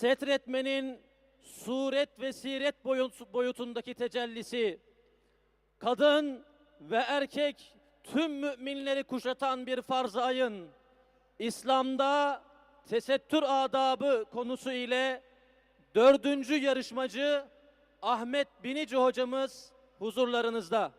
setretmenin suret ve siret boyut- boyutundaki tecellisi, kadın ve erkek tüm müminleri kuşatan bir farz-ı ayın, İslam'da tesettür adabı konusu ile dördüncü yarışmacı Ahmet Binici hocamız huzurlarınızda.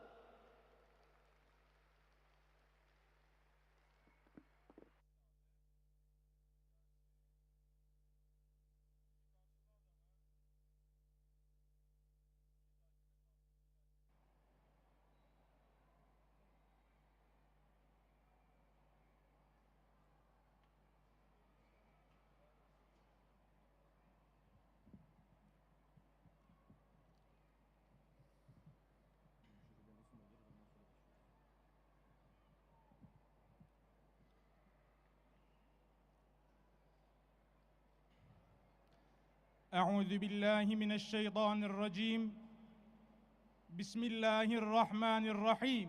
أعوذ بالله من الشيطان الرجيم بسم الله الرحمن الرحيم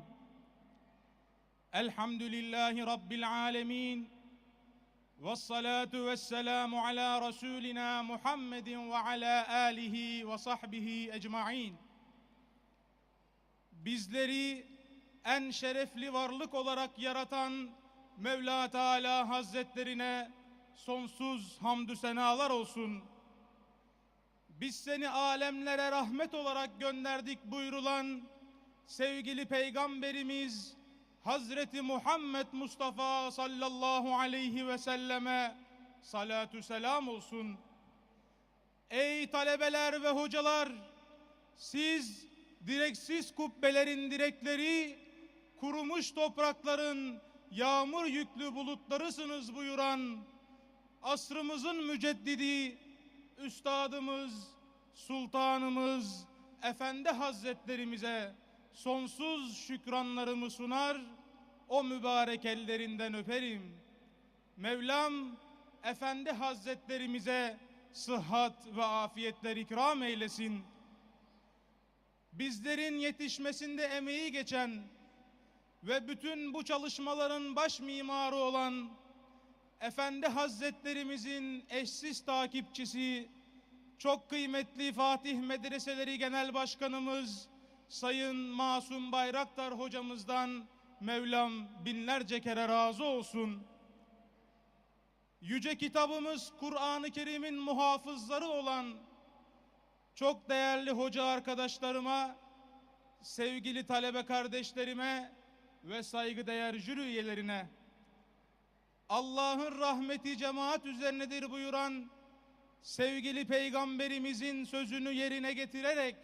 الحمد لله رب العالمين والصلاة والسلام على رسولنا محمد وعلى آله وصحبه أجمعين Bizleri en şerefli varlık olarak yaratan Mevla Teala Hazretlerine sonsuz hamdü senalar olsun. Biz seni alemlere rahmet olarak gönderdik buyurulan sevgili peygamberimiz Hazreti Muhammed Mustafa sallallahu aleyhi ve selleme salatü selam olsun. Ey talebeler ve hocalar siz direksiz kubbelerin direkleri kurumuş toprakların yağmur yüklü bulutlarısınız buyuran asrımızın müceddidi üstadımız, sultanımız, efendi hazretlerimize sonsuz şükranlarımı sunar, o mübarek ellerinden öperim. Mevlam, efendi hazretlerimize sıhhat ve afiyetler ikram eylesin. Bizlerin yetişmesinde emeği geçen ve bütün bu çalışmaların baş mimarı olan Efendi Hazretlerimizin eşsiz takipçisi, çok kıymetli Fatih Medreseleri Genel Başkanımız Sayın Masum Bayraktar hocamızdan Mevlam binlerce kere razı olsun. Yüce kitabımız Kur'an-ı Kerim'in muhafızları olan çok değerli hoca arkadaşlarıma, sevgili talebe kardeşlerime ve saygıdeğer jüri üyelerine Allah'ın rahmeti cemaat üzerinedir buyuran sevgili peygamberimizin sözünü yerine getirerek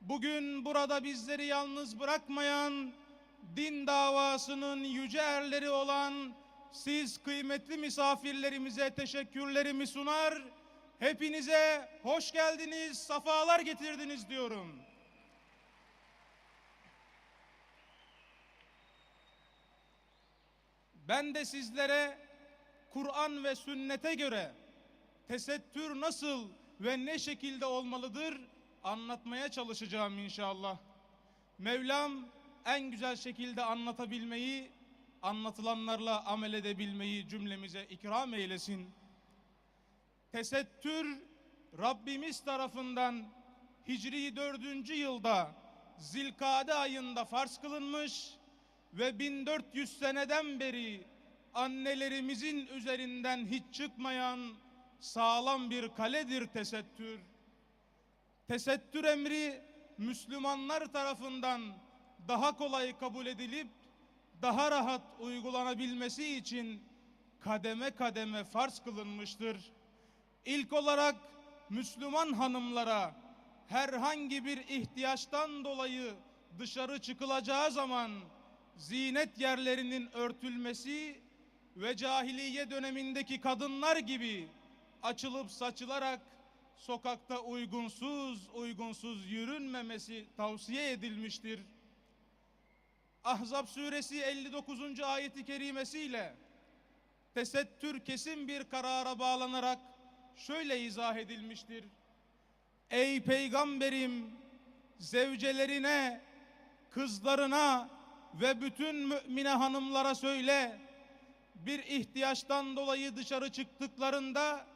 bugün burada bizleri yalnız bırakmayan din davasının yüce erleri olan siz kıymetli misafirlerimize teşekkürlerimi sunar. Hepinize hoş geldiniz, safalar getirdiniz diyorum. Ben de sizlere Kur'an ve sünnete göre tesettür nasıl ve ne şekilde olmalıdır anlatmaya çalışacağım inşallah. Mevlam en güzel şekilde anlatabilmeyi, anlatılanlarla amel edebilmeyi cümlemize ikram eylesin. Tesettür Rabbimiz tarafından Hicri 4. yılda Zilkade ayında farz kılınmış ve 1400 seneden beri annelerimizin üzerinden hiç çıkmayan sağlam bir kaledir tesettür. Tesettür emri Müslümanlar tarafından daha kolay kabul edilip daha rahat uygulanabilmesi için kademe kademe farz kılınmıştır. İlk olarak Müslüman hanımlara herhangi bir ihtiyaçtan dolayı dışarı çıkılacağı zaman zinet yerlerinin örtülmesi ve cahiliye dönemindeki kadınlar gibi açılıp saçılarak sokakta uygunsuz uygunsuz yürünmemesi tavsiye edilmiştir. Ahzab suresi 59. ayeti kerimesiyle tesettür kesin bir karara bağlanarak şöyle izah edilmiştir. Ey peygamberim zevcelerine, kızlarına ve bütün mümine hanımlara söyle bir ihtiyaçtan dolayı dışarı çıktıklarında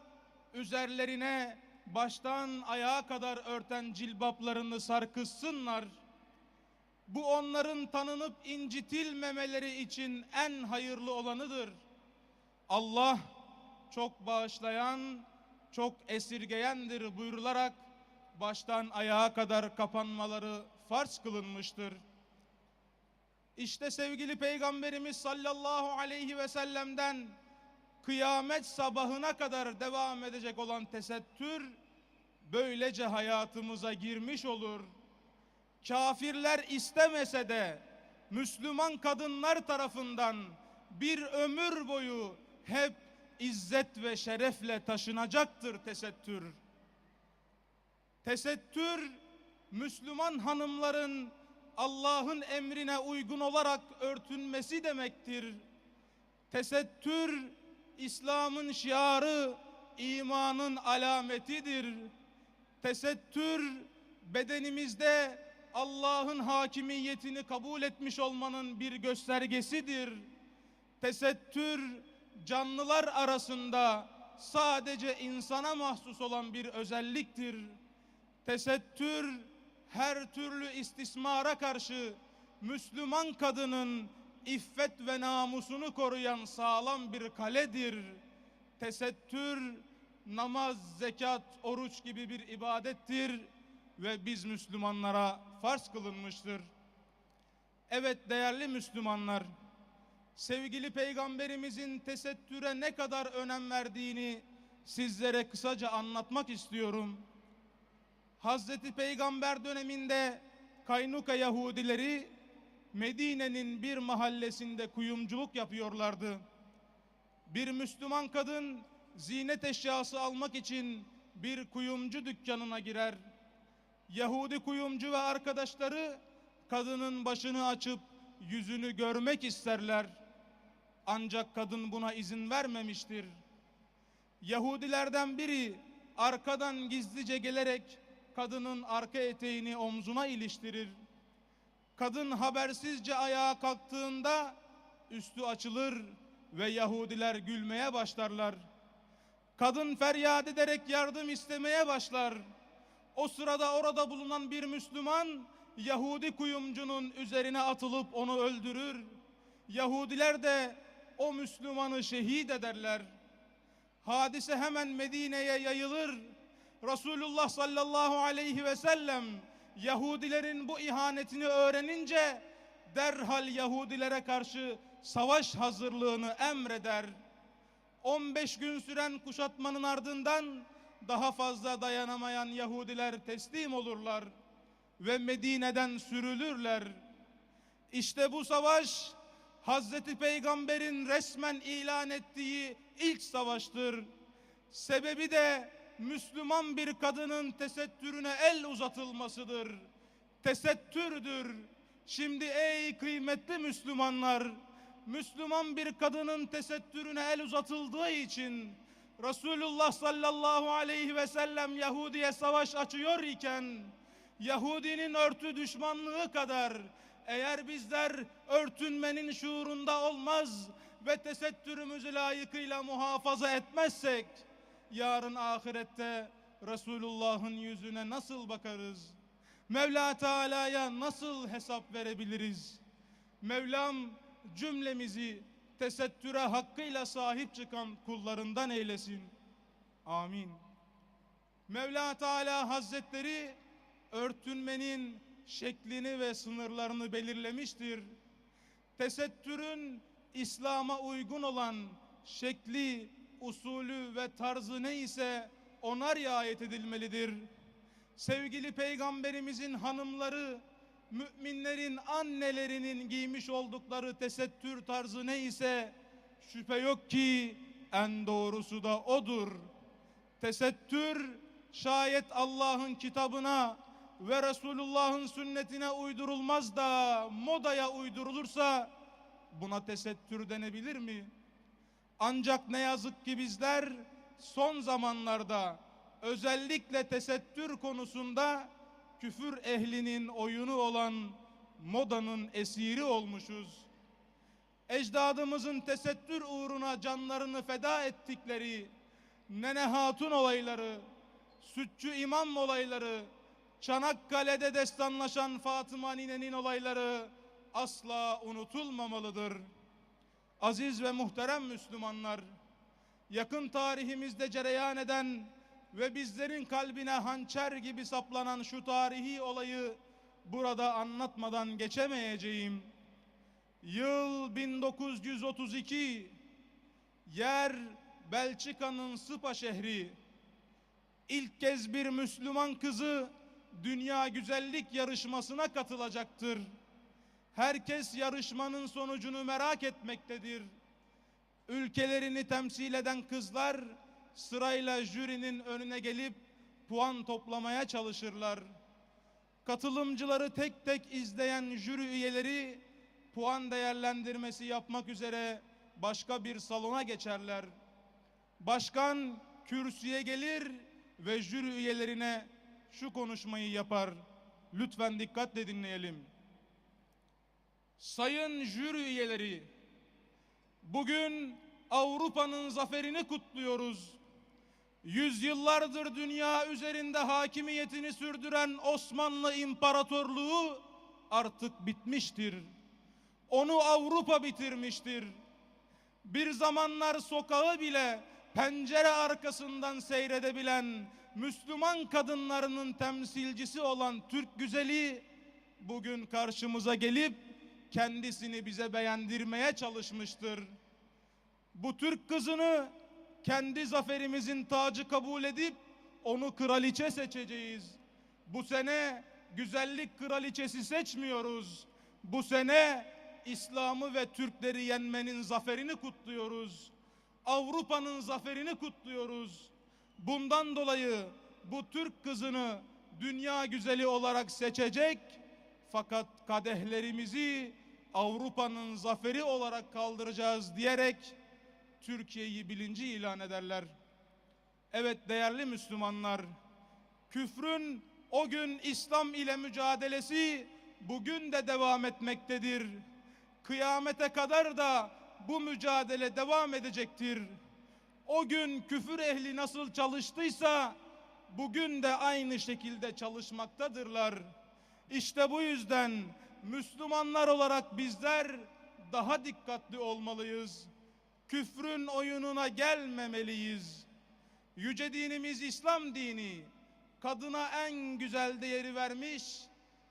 üzerlerine baştan ayağa kadar örten cilbaplarını sarkıtsınlar. Bu onların tanınıp incitilmemeleri için en hayırlı olanıdır. Allah çok bağışlayan, çok esirgeyendir buyurularak baştan ayağa kadar kapanmaları farz kılınmıştır. İşte sevgili Peygamberimiz sallallahu aleyhi ve sellem'den kıyamet sabahına kadar devam edecek olan tesettür böylece hayatımıza girmiş olur. Kafirler istemese de Müslüman kadınlar tarafından bir ömür boyu hep izzet ve şerefle taşınacaktır tesettür. Tesettür Müslüman hanımların Allah'ın emrine uygun olarak örtünmesi demektir. Tesettür İslam'ın şiarı, imanın alametidir. Tesettür bedenimizde Allah'ın hakimiyetini kabul etmiş olmanın bir göstergesidir. Tesettür canlılar arasında sadece insana mahsus olan bir özelliktir. Tesettür her türlü istismara karşı Müslüman kadının iffet ve namusunu koruyan sağlam bir kaledir. Tesettür namaz, zekat, oruç gibi bir ibadettir ve biz Müslümanlara farz kılınmıştır. Evet değerli Müslümanlar, sevgili peygamberimizin tesettüre ne kadar önem verdiğini sizlere kısaca anlatmak istiyorum. Hazreti Peygamber döneminde Kaynuka Yahudileri Medine'nin bir mahallesinde kuyumculuk yapıyorlardı. Bir Müslüman kadın zinet eşyası almak için bir kuyumcu dükkanına girer. Yahudi kuyumcu ve arkadaşları kadının başını açıp yüzünü görmek isterler. Ancak kadın buna izin vermemiştir. Yahudilerden biri arkadan gizlice gelerek kadının arka eteğini omzuna iliştirir. Kadın habersizce ayağa kalktığında üstü açılır ve Yahudiler gülmeye başlarlar. Kadın feryat ederek yardım istemeye başlar. O sırada orada bulunan bir Müslüman Yahudi kuyumcunun üzerine atılıp onu öldürür. Yahudiler de o Müslümanı şehit ederler. Hadise hemen Medine'ye yayılır. Resulullah sallallahu aleyhi ve sellem Yahudilerin bu ihanetini öğrenince derhal Yahudilere karşı savaş hazırlığını emreder. 15 gün süren kuşatmanın ardından daha fazla dayanamayan Yahudiler teslim olurlar ve Medine'den sürülürler. İşte bu savaş Hazreti Peygamber'in resmen ilan ettiği ilk savaştır. Sebebi de Müslüman bir kadının tesettürüne el uzatılmasıdır. Tesettürdür. Şimdi ey kıymetli Müslümanlar, Müslüman bir kadının tesettürüne el uzatıldığı için Resulullah sallallahu aleyhi ve sellem Yahudi'ye savaş açıyor iken Yahudinin örtü düşmanlığı kadar eğer bizler örtünmenin şuurunda olmaz ve tesettürümüzü layıkıyla muhafaza etmezsek yarın ahirette Resulullah'ın yüzüne nasıl bakarız? Mevla Teala'ya nasıl hesap verebiliriz? Mevlam cümlemizi tesettüre hakkıyla sahip çıkan kullarından eylesin. Amin. Mevla Teala Hazretleri örtünmenin şeklini ve sınırlarını belirlemiştir. Tesettürün İslam'a uygun olan şekli, usulü ve tarzı neyse ona riayet edilmelidir. Sevgili Peygamberimizin hanımları, müminlerin annelerinin giymiş oldukları tesettür tarzı neyse şüphe yok ki en doğrusu da odur. Tesettür şayet Allah'ın kitabına ve Resulullah'ın sünnetine uydurulmaz da modaya uydurulursa buna tesettür denebilir mi? Ancak ne yazık ki bizler son zamanlarda özellikle tesettür konusunda küfür ehlinin oyunu olan modanın esiri olmuşuz. Ecdadımızın tesettür uğruna canlarını feda ettikleri, Nene Hatun olayları, Sütçü İmam olayları, Çanakkale'de destanlaşan Fatıma Nine'nin olayları asla unutulmamalıdır. Aziz ve muhterem Müslümanlar, yakın tarihimizde cereyan eden ve bizlerin kalbine hançer gibi saplanan şu tarihi olayı burada anlatmadan geçemeyeceğim. Yıl 1932, yer Belçika'nın Spa şehri. İlk kez bir Müslüman kızı dünya güzellik yarışmasına katılacaktır. Herkes yarışmanın sonucunu merak etmektedir. Ülkelerini temsil eden kızlar sırayla jürinin önüne gelip puan toplamaya çalışırlar. Katılımcıları tek tek izleyen jüri üyeleri puan değerlendirmesi yapmak üzere başka bir salona geçerler. Başkan kürsüye gelir ve jüri üyelerine şu konuşmayı yapar. Lütfen dikkatle dinleyelim. Sayın jüri üyeleri, bugün Avrupa'nın zaferini kutluyoruz. Yüzyıllardır dünya üzerinde hakimiyetini sürdüren Osmanlı İmparatorluğu artık bitmiştir. Onu Avrupa bitirmiştir. Bir zamanlar sokağı bile pencere arkasından seyredebilen Müslüman kadınlarının temsilcisi olan Türk güzeli bugün karşımıza gelip kendisini bize beğendirmeye çalışmıştır. Bu Türk kızını kendi zaferimizin tacı kabul edip onu kraliçe seçeceğiz. Bu sene güzellik kraliçesi seçmiyoruz. Bu sene İslam'ı ve Türkleri yenmenin zaferini kutluyoruz. Avrupa'nın zaferini kutluyoruz. Bundan dolayı bu Türk kızını dünya güzeli olarak seçecek fakat kadehlerimizi Avrupa'nın zaferi olarak kaldıracağız diyerek Türkiye'yi bilinci ilan ederler. Evet değerli Müslümanlar, küfrün o gün İslam ile mücadelesi bugün de devam etmektedir. Kıyamete kadar da bu mücadele devam edecektir. O gün küfür ehli nasıl çalıştıysa bugün de aynı şekilde çalışmaktadırlar. İşte bu yüzden Müslümanlar olarak bizler daha dikkatli olmalıyız. Küfrün oyununa gelmemeliyiz. Yüce dinimiz İslam dini kadına en güzel değeri vermiş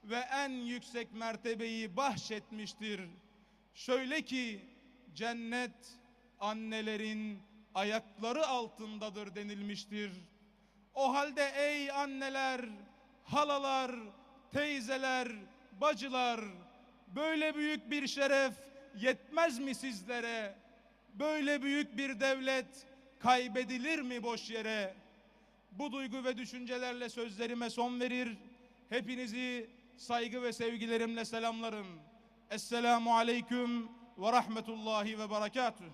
ve en yüksek mertebeyi bahşetmiştir. Şöyle ki cennet annelerin ayakları altındadır denilmiştir. O halde ey anneler, halalar, teyzeler, bacılar böyle büyük bir şeref yetmez mi sizlere? Böyle büyük bir devlet kaybedilir mi boş yere? Bu duygu ve düşüncelerle sözlerime son verir. Hepinizi saygı ve sevgilerimle selamlarım. Esselamu aleyküm ve rahmetullahi ve berekatuhu.